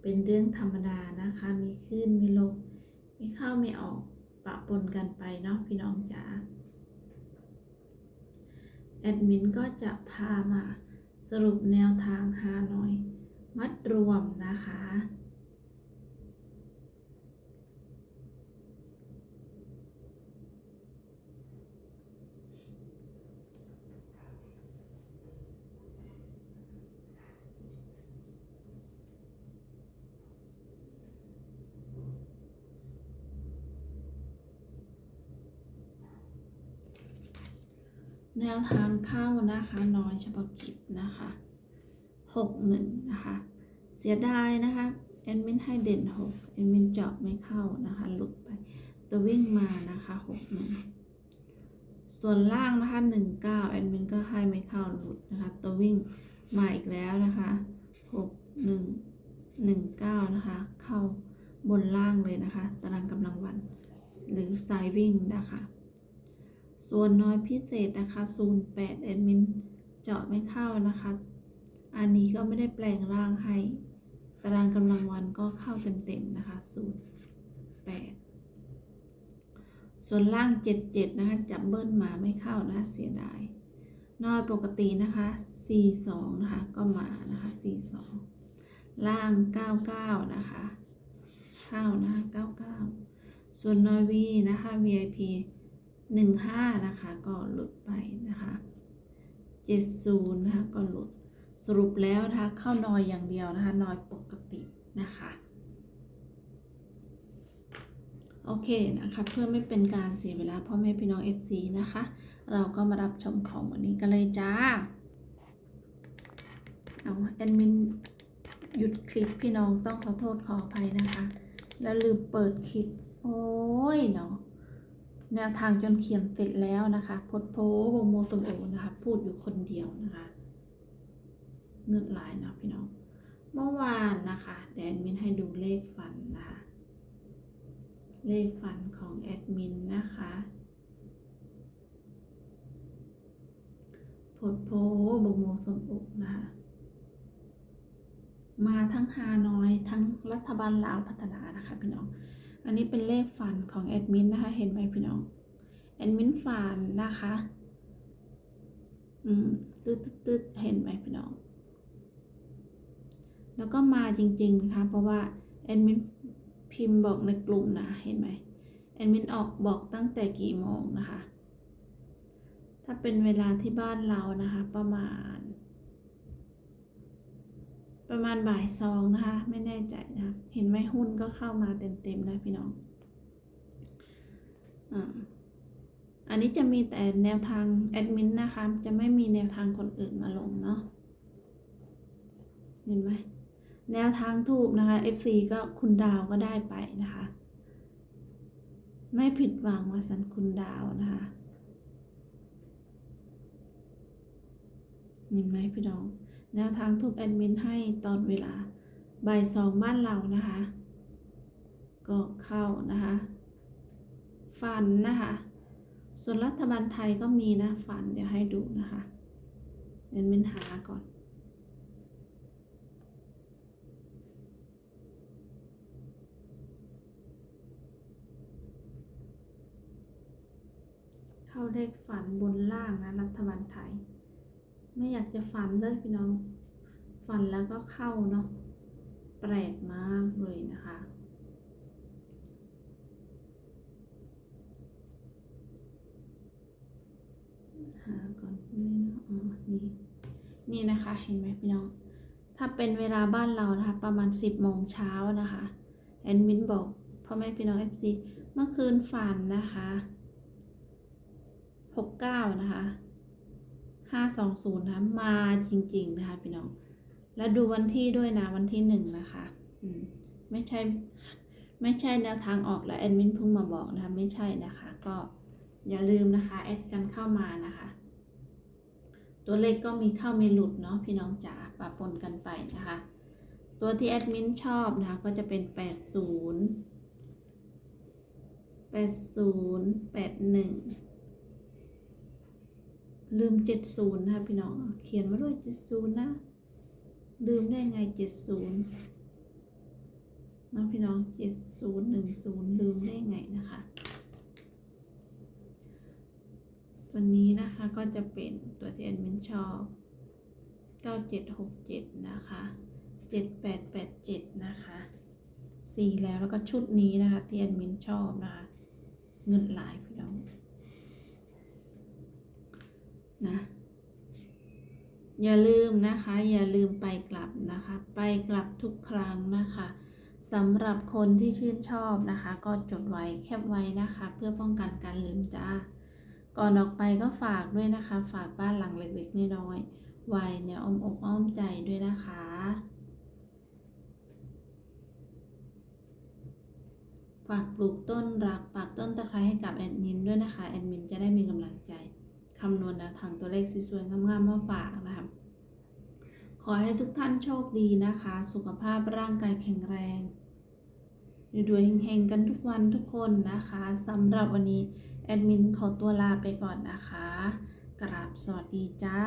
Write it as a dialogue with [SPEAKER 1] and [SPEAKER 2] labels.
[SPEAKER 1] เป็นเรื่องธรรมดานะคะ มีขึ้น มีลง มีเข้ามีออกปะปนกันไปเนาะพี่น้องจ๋า แอดมินก็จะพามาสรุปแนวทางหาหน่อย มัดรวมนะคะ แนวทางเข้านะคะน้อยเฉพาะกิจนะคะหกหนึ่งนะคะเสียดายนะคะแอดมินให้เด่นหกแอดมินเจาะไม่เข้านะคะหลุดไปตัววิ่งมานะคะหกหนึ่งส่วนล่างนะคะหนึ่งเก้าแอดมินก็ให้ไม่เข้าหลุดนะคะตัววิ่งมาอีกแล้วนะคะหกหนึ่งหนึ่งเก้านะคะเข้าบนล่างเลยนะคะตารางกำลังวันหรือสายวิ่งนะคะ ส่วนน้อยพิเศษนะคะ 08แอดมินเจาะไม่เข้านะคะ อันนี้ก็ไม่ได้แปลงร่างให้ ตารางกำลังวันก็เข้าเต็มๆนะคะ 08 ส่วนล่าง 77 นะคะ จับเบิ้ลมาไม่เข้านะะเสียดาย น้อยปกตินะคะ 42 นะคะ ก็มานะคะ 42 ล่าง 99 นะคะ เข้านะคะ99 ส่วนน้อยวีนะคะ VIP หนึ่งห้านะคะ ก็หลุดไปนะคะเจ็ดศูนย์นะคะก็หลุดสรุปแล้วนะคะเข้านอยอย่างเดียวนะคะนอยปกตินะคะโอเคนะคะเพื่อไม่เป็นการเสียเวลาพ่อแม่พี่น้อง FC นะคะ เราก็มารับชมของวันนี้กันเลยจ้าเอาแอดมินหยุดคลิปพี่น้องต้องขอโทษขออภัยนะคะ แล้วลืมเปิดคลิป โอ้ยเนาะ แนวทางจนเขียนเสร็จแล้วนะคะพดโพวงโมสมโอนะคะ พูดอยู่คนเดียวนะคะ เงินหลายนะพี่น้อง เมื่อวานนะคะแดนมินให้ดูเลขฝันนะคะ เลขฝันของแอดมินนะคะพดโพวงโมสมโอนะคะมาทั้งฮานอยทั้งรัฐบาลลาวพัฒนานะคะพี่น้อง อันนี้เป็นเลขฝันของแอดมินนะคะ เห็นไหมพี่น้อง แอดมินฝันนะคะ อืมตืดตืดเห็นไหมพี่น้อง แล้วก็มาจริงๆนะคะ เพราะว่าแอดมินพิมพ์บอกในกลุ่มนะ เห็นไหมแอดมินออกบอกตั้งแต่กี่โมงนะคะ ถ้าเป็นเวลาที่บ้านเรานะคะ ประมาณ ประมาณบ่ายสองนะคะ ไม่แน่ใจนะ เห็นไหมหุ้นก็เข้ามาเต็มๆนะพี่น้องอ่าอันนี้จะมีแต่แนวทางแอดมินนะคะ จะไม่มีแนวทางคนอื่นมาลงเนาะเห็นไหมแนวทางถูกนะคะ FC ก็คุณดาวก็ได้ไปนะคะ ไม่ผิดหวังว่าสันคุณดาวนะคะเห็นไหมพี่น้อง แนวทางทุกแอดมินให้ตอนเวลาบ่ายสองบ้านเรานะคะ ก็เข้านะคะ ฝันนะคะ ส่วนรัฐบาลไทยก็มีนะฝันเดี๋ยวให้ดูนะคะแอดมินหาก่อนเข้าเลขฝันบนล่างนะรัฐบาลไทย ไม่อยากจะฝันเลยพี่น้อง ฝันแล้วก็เข้าเนาะ แปลกมากเลยนะคะ หาก่อนนี่นะอ๋อนี่ นี่นะคะ เห็นไหมพี่น้อง ถ้าเป็นเวลาบ้านเรานะคะ ประมาณสิบโมงเช้านะคะแอนมินบอกพ่อแม่พี่น้องเอฟซีเมื่อคืนฝันนะคะ 69 นะคะ 520นะคะมาจริงๆนะคะพี่น้อง แล้วดูวันที่ด้วยนะวันที่หนึ่งนะคะอืมไม่ใช่ไม่ใช่แนวทางออกแล้วแอดมินเพิ่งมาบอกนะคะไม่ใช่นะคะ ก็อย่าลืมนะคะแอดกันเข้ามานะคะ ตัวเลขก็มีเข้ามีหลุดเนาะพี่น้องจ๋าปะปนกันไปนะคะ ตัวที่แอดมินชอบนะคะก็จะเป็น 80 80 81 ลืม70นะคะพี่น้อง เขียนมาด้วย70นะ ลืมได้ไง70นะพี่น้อง70 10ลืมได้ไงนะคะ ตัวนี้นะคะก็จะเป็นตัวที่แอดมินชอบ9767นะคะ7887นะคะสี่แล้วแล้วก็ชุดนี้นะคะที่แอดมินชอบนะคะ เงินหลายพี่น้อง นะ อย่าลืมนะคะ อย่าลืมไปกลับนะคะ ไปกลับทุกครั้งนะคะสำหรับคนที่ชื่นชอบนะคะ ก็จดไว้แคปไว้นะคะ เพื่อป้องกันการลืมจ้า ก่อนออกไปก็ฝากด้วยนะคะ ฝากบ้านหลังเล็กๆน้อยๆไว้ในอ้อมอกอ้อมใจด้วยนะคะฝากปลูกต้นรักปากต้นตะไคร้ให้กับแอดมินด้วยนะคะ แอดมินจะได้มีกำลังใจ คำนวณแนวทางตัวเลขสวยๆงามๆมาฝากนะคะ ขอให้ทุกท่านโชคดีนะคะ สุขภาพร่างกายแข็งแรงรวยๆเฮงๆกันทุกวันทุกคนนะคะสำหรับวันนี้แอดมินขอตัวลาไปก่อนนะคะ กราบสวัสดีจ้า